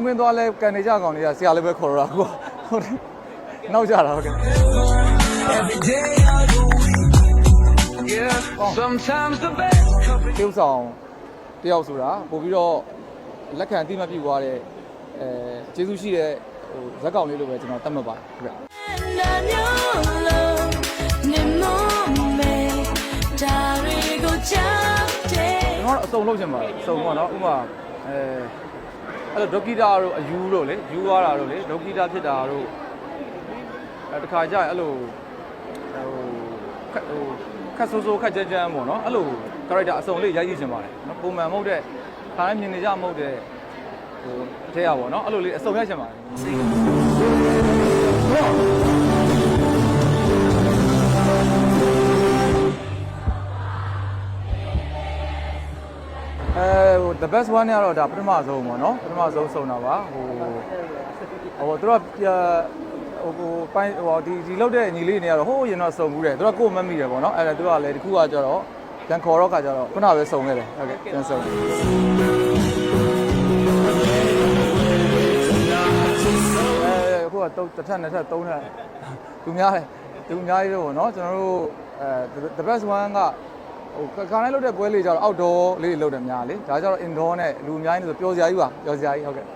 လုံးမင်းသွားလဲကန်နေကြကောင်တွေကဆရာလည်းပဲခေါ်တော့တာကွာဟုတ်တယ်နောက်ကြတာဟုတ်တယ် Sometimes the best ပြုဆောင်တယောက်ဆိုတာပို့ပြီးတော့လက်ခံအတိမပြည့်သွားတဲ့အဲကျေးဇူးရှိတဲ့ဟိုဇက်ကောင်လေးလိုပဲကျွန်တော်တတ်မှတ်ပါတယ်ခင်ဗျာ ကျွန်တော်တော့အစုံလုပ်ချင်ပါတယ်အစုံပေါ့နော်ဥပမာအဲ အဲ့လိုဒုက္ခိတာတို့အယူတို့လေယူသွားတာတို့လေဒုက္ခိတာဖြစ်တာတို့အဲတခါကျရင်အဲ့လိုဟိုခက်ဟိုခက်ဆိုးဆိုးခက်ကြမ်းကြမ်းပေါ့နော်အဲ့လို character အစုံလေးရိုက်ကြည့်ချင်ပါတယ်နော်ပုံမှန်မဟုတ်တဲ့ခါတိုင်းမြင်နေကြမဟုတ်တဲ့ဟိုအထက်ရပါတော့အဲ့လိုလေးအစုံရိုက်ချင်ပါတယ် best one เนี่ยတော့ဒါပထမဆုံးပေါ့နော်ပထမဆုံးစုံတာပါဟိုဟိုသူတို့ကပြဟိုဟိုပိုင်းဟိုဒီဒီလောက်တဲ့ညီလေးတွေကတော့ဟိုးရင်တော့စုံဘူးတယ်သူတို့ကကိုယ်မတ်မိတယ်ပေါ့နော်အဲ့ဒါသူတို့ကလည်းဒီခုကကြတော့ပြန်ခေါ်တော့ခါကြတော့ခုနပဲစုံခဲ့တယ်ဟုတ်ကဲ့ပြန်စုံတယ်အဲခုကတုတ်တစ်ထက်နှစ်ထက်သုံးထက်သူများတယ်သူအများကြီးတော့ပေါ့နော်ကျွန်တော်တို့အဲ the best one က ဟိုခါတိုင်းလုပ်တဲ့ပွဲလေးကြတော့ outdoor လေးတွေလုပ်တယ်များလေဒါကြတော့ indoor နဲ့လူအများကြီးဆိုပျော်စရာကြီးပါပျော်စရာကြီးဟုတ်ကဲ့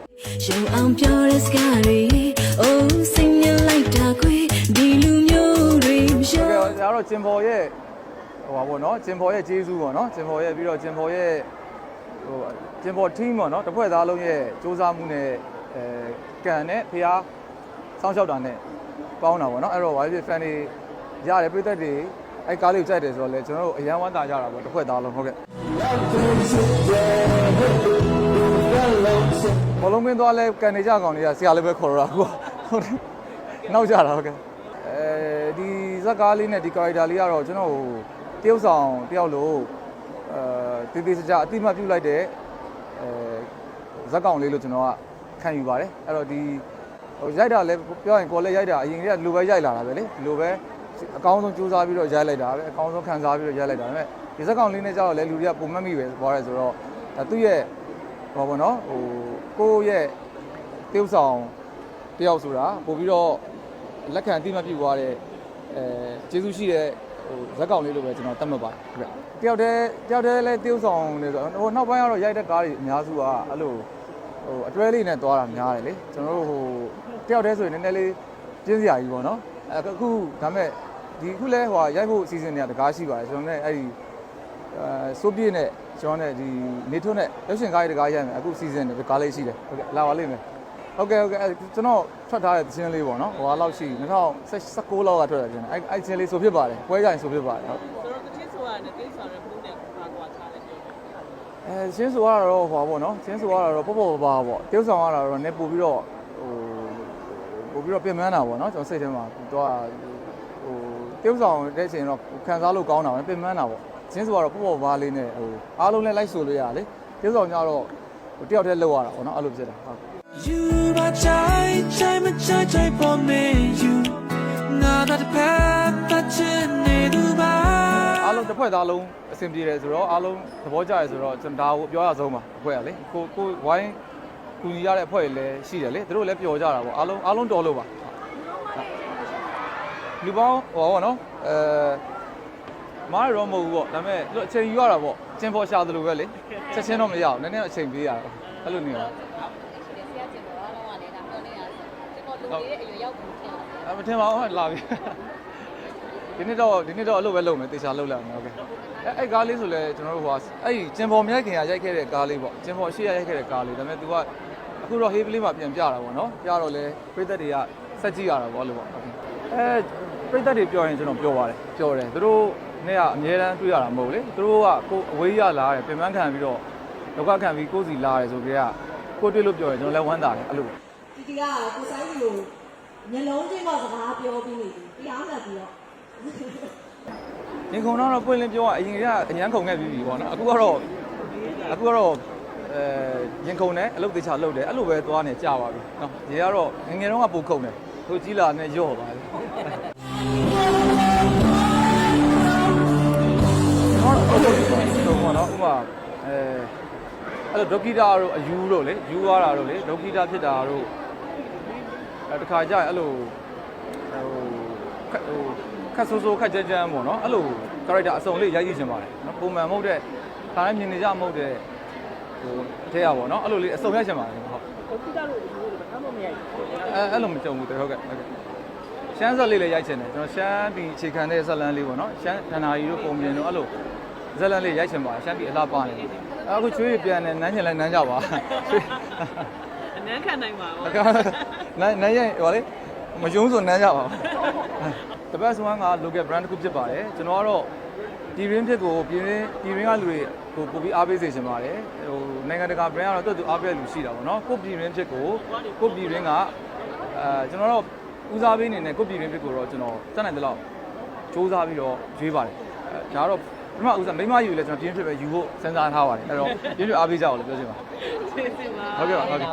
ရှုံအောင်ပြောတဲ့စကားတွေအိုးစိတ်နဲ့လိုက်တာခွေဒီလူမျိုးတွေမရှုံဟုတ်ကဲ့ဒါတော့ဂျင်ဘော်ရဲ့ဟိုပါဘောနော်ဂျင်ဘော်ရဲ့ဂျေဇူးပေါ့နော်ဂျင်ဘော်ရဲ့ပြီးတော့ဂျင်ဘော်ရဲ့ဟိုဂျင်ဘော် team ပေါ့နော်တစ်ဖွဲ့သားလုံးရဲ့စူးစမ်းမှုနဲ့အဲကန်နဲ့ဖျားစောင့်ရှောက်တာနဲ့ပေါင်းတာပေါ့နော်အဲ့တော့ wild fan တွေရတယ်ပြည်သက်တွေ အဲ့ကားလေးကိုကြိုက်တယ်ဆိုတော့လေကျွန်တော်တို့အရန်ဝမ်းသာကြတာပေါ့တစ်ဖွဲ့သားလုံးဟုတ်ကဲ့ဘလုံးမင်းသွားလဲကန်နေကြကောင်တွေကဆရာလည်းပဲခေါ်တော့တာကိုဟုတ်တယ်နောက်ကြတာဟုတ်ကဲ့အဲဒီဇက်ကားလေးနဲ့ဒီ character လေးကတော့ကျွန်တော်ဟိုတယောက်ဆောင်တယောက်လို့အဲတေးသေးစကြအတိမတ်ပြုလိုက်တဲ့အဲဇက်ကောင်လေးလို့ကျွန်တော်ကခံယူပါတယ်အဲ့တော့ဒီဟိုရိုက်တာလည်းပြောရင်ကိုယ်လည်းရိုက်တာအရင်ကလူပဲရိုက်လာတာပဲလေဒီလိုပဲ အကောင်းဆုံးစူးစမ်းပြီးတော့ရိုက်လိုက်တာပဲအကောင်းဆုံးခံစားပြီးတော့ရိုက်လိုက်တာဒါပေမဲ့ဒီဇက်ကောင်လေးနဲ့ကျတော့လည်းလူတွေကပုံမှတ်မိပဲပြောရဲဆိုတော့ဒါသူ့ရဲ့ဟောပေါ့နော်ဟိုကိုယ့်ရဲ့တယောက်ဆောင်တယောက်ဆိုတာပို့ပြီးတော့လက်ခံအတိမတ်ပြုသွားတဲ့အဲကျေးဇူးရှိတဲ့ဟိုဇက်ကောင်လေးလိုပဲကျွန်တော်တတ်မှတ်ပါတယ်ခင်ဗျတယောက်တည်းတယောက်တည်းလည်းတယောက်ဆောင်နေဆိုဟိုနောက်ပိုင်းကတော့ရိုက်တဲ့ကားတွေအများစုကအဲ့လိုဟိုအတွဲလေးနဲ့သွားတာများတယ်လေကျွန်တော်တို့ဟိုတယောက်တည်းဆိုရင်နည်းနည်းလေးပြင်းစရာကြီးပေါ့နော် အခုဒါမဲ့ဒီခုလဲဟိုရိုက်ဖို့အစီအစဉ်တွေကတကားရှိပါတယ်ကျွန်တော်လည်းအဲ့ဒီအဲစိုးပြေးနဲ့ကျွန်တော်နဲ့ဒီနေထွန်းနဲ့ရုပ်ရှင်ကားတွေတကားရိုက်မယ်အခု season တွေကားလေးရှိတယ်ဟုတ်ကဲ့လာပါလိမ့်မယ်ဟုတ်ကဲ့ဟုတ်ကဲ့ကျွန်တော်ထွက်ထားတဲ့သင်းလေးပေါ့နော်ဟိုဟာလောက်ရှိ2016လောက်ကထွက်တာကျွန်တော်အဲ့အဲ့သင်းလေးဆိုဖြစ်ပါတယ်ပွဲကြိုင်ဆိုဖြစ်ပါတယ်ဟုတ်ဆိုတော့တချင်းဆိုတာနဲ့တင်းဆောင်တဲ့ဘုံနဲ့ပါကွာချတယ်ပြောတယ်အဲချင်းဆိုရတာတော့ဟိုပါပေါ့နော်ချင်းဆိုရတာတော့ပေါ့ပေါ့ပါပါပေါ့တိ ਉ ဆောင်ရတာတော့ ਨੇ ပို့ပြီးတော့ဟို ပို့ပြီးတော့ပြင်ပန်းတာပေါ့နော်ကျွန်တော်စိတ်ထဲမှာတော့ဟိုတိ ਉ ဆောင်တဲ့အချိန်တော့ခံစားလို့ကောင်းတာပေါ့ပြင်ပန်းတာပေါ့ချင်းဆိုရတော့ပေါ့ပေါ့ပါလေးနဲ့ဟိုအားလုံးလည်းလိုက်ဆိုလို့ရတယ်တိ ਉ ဆောင်ကြတော့ဟိုတယောက်တည်းလောက်ရတာပေါ့နော်အဲ့လိုဖြစ်တာဟုတ် You my chai chai my chai chai for me you Not that path that you need to buy အားလုံးတစ်ဖွဲ့သားလုံးအဆင်ပြေတယ်ဆိုတော့အားလုံးသဘောကျတယ်ဆိုတော့ကျွန်တော်ဒါကိုပြောရဆုံးပါအဖွဲ့ကလေကိုကိုဝိုင်း ကူညီရတဲ့အဖွဲ့တွေလည်းရှိတယ်လေသူတို့လည်းပျော်ကြတာပေါ့အားလုံးအားလုံးတော်လို့ပါလူပေါင်းဟောပေါ့နော်အဲမားရောမဟုတ်ဘူးပေါ့ဒါပေမဲ့သူအချိန်ယူရတာပေါ့ကျင်ပေါ်ရှာသလိုပဲလေချက်ချင်းတော့မရဘူးနည်းနည်းအချိန်ပေးရတာအဲ့လိုနေရတော့ဒီအရွယ်ရောက်ပြီ။အမထင်ပါဘူးလာပြီ။ဒီနေ့တော့ဒီနေ့တော့အဲ့လိုပဲလုပ်မယ်တေချာလုပ်လာမယ်ဟုတ်ကဲ့။အဲ့အဲ့ကားလေးဆိုလဲကျွန်တော်တို့ဟိုအဲ့ကျင်ပေါ်မြက်ခင်ကရိုက်ခဲ့တဲ့ကားလေးပေါ့။ကျင်ပေါ်ရှေ့ရိုက်ခဲ့တဲ့ကားလေးဒါပေမဲ့ तू က အခုတော့ heavily မှာပြန်ပြတာပေါ့နော်ပြတော့လဲပြည့်သက်တွေကစက်ကြည့်ရတာပေါ့လို့ပေါ့အဲပြည့်သက်တွေပြောရင်ကျွန်တော်ပြောပါတယ်ပြောတယ်သူတို့နဲ့ကအများတန်းတွေ့ရတာမဟုတ်လေသူတို့ကကိုအဝေးရလာတယ်ပြန်မှန်းခံပြီးတော့ဒုက္ခခံပြီးကိုယ်စီလာတယ်ဆိုကြကကိုတွေ့လို့ပြောရင်ကျွန်တော်လည်းဝမ်းသာတယ်အဲ့လိုဒီကကိုဆိုင်ကြီးကိုမျက်လုံးချင်းတော့စကားပြောပြီးနေပြီတရားမှတ်ပြီးတော့ရင်ခုန်တော့ပွင့်လင်းပြောရအရင်ကအញ្ញမ်းခုန်ခဲ့ပြီးပြီပေါ့နော်အခုကတော့အခုကတော့ အဲရင်ခုန်တယ်အလုပ်သေးချာလုပ်တယ်အဲ့လိုပဲသွားနေကြပါပြီနော်ရေကတော့ငယ်ငယ်တုန်းကပိုခုန်တယ်သူကြီးလာနဲ့ရော့ပါလေဟောတော့တော့ပေါ့နော်ဥပမာအဲအဲ့လိုဒုက္ခိတာတို့အယူတို့လေယူသွားတာတို့လေဒုက္ခိတာဖြစ်တာတို့အဲတခါကျရင်အဲ့လိုဟိုခက်ဟိုခက်ဆိုးဆိုးခက်ကြမ်းကြမ်းပေါ့နော်အဲ့လို character အစုံလေးရိုက်ကြည့်ချင်ပါတယ်နော်ပုံမှန်မဟုတ်တဲ့ခါတိုင်းမြင်နေကြမဟုတ်တဲ့ ဟိုအထက်ရပါတော့အဲ့လိုလေးအစုံရိုက်ချင်ပါတယ်ဟုတ်ကိုတိတာလို့ဒီလိုဘာမှမရိုက်ဘူးအဲအဲ့လိုမကြုံဘူးတဲ့ဟုတ်ကဲ့ဟုတ်ကဲ့ရှမ်းဇက်လေးလည်းရိုက်ချင်တယ်ကျွန်တော်ရှမ်းဒီအခြေခံတဲ့ဇက်လန်းလေးပေါ့နော်ရှမ်းဒဏ္ဍာရီတို့ပုံပြင်တို့အဲ့လိုဇက်လန်းလေးရိုက်ချင်ပါတယ်ရှမ်းပြည်အလားပါနေတယ်အခုချွေးပြန်နေနန်းချင်လဲနန်းကြပါချွေးအနမ်းခံနိုင်ပါဘောအကနန်းနန်းရဲ့ဟိုလေမယုံဆိုနန်းကြပါတပတ်ဆွမ်းက local brand တစ်ခုဖြစ်ပါတယ်ကျွန်တော်ကတော့ ပြည်ရင်းဖြစ်ကိုပြည်ရင်းပြည်ရင်းကလူတွေကိုပို့ပြီးအားပေးစေချင်ပါတယ်ဟိုနိုင်ငံတကာ brand ကတော့တော်တော်အားပေးလူရှိတာပေါ့နော်ကိုပြည်ရင်းဖြစ်ကိုကိုပြည်ရင်းကအဲကျွန်တော်တို့ဦးစားပေးနေနဲ့ကိုပြည်ရင်းဖြစ်ကိုတော့ကျွန်တော်တတ်နိုင်တဲ့လောက်စူးစမ်းပြီးတော့ရွေးပါတယ်အဲဒါကတော့ပထမဦးစားမိမယူလဲကျွန်တော်ပြည်ရင်းဖြစ်ပဲယူဖို့စဉ်းစားထားပါတယ်အဲ့တော့ပြည်ရင်းအားပေးကြအောင်လို့ပြောချင်ပါကျေးဇူးပါဟုတ်ကဲ့ပါဟုတ်ကဲ့